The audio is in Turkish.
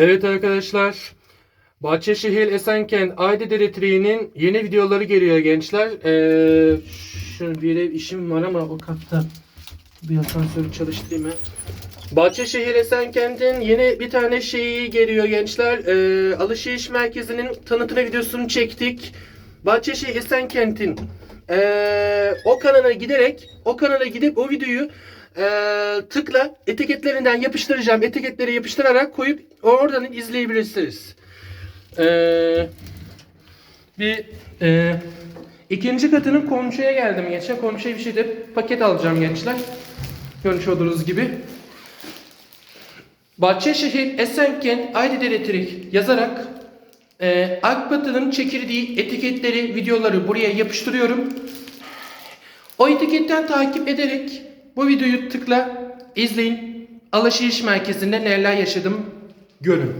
Evet arkadaşlar. Bahçeşehir Esenkent Aydın Elektriği'nin yeni videoları geliyor gençler. Ee, şu bir işim var ama o katta bir asansörü çalıştırayım ben. Bahçeşehir Esenkent'in yeni bir tane şeyi geliyor gençler. Ee, alışveriş merkezinin tanıtım videosunu çektik. Bahçeşehir Esenkent'in ee, o kanala giderek o kanala gidip o videoyu ee, tıkla etiketlerinden yapıştıracağım. Etiketleri yapıştırarak koyup oradan izleyebilirsiniz. Ee, bir ee, ikinci katının komşuya geldim gençler. Komşuya bir şey de paket alacağım gençler. Görmüş olduğunuz gibi. Bahçeşehir Esenkent Aydın Elektrik yazarak e, Akbatı'nın çekirdiği etiketleri, videoları buraya yapıştırıyorum. O etiketten takip ederek bu videoyu tıkla, izleyin. Alışveriş merkezinde neler yaşadım görün.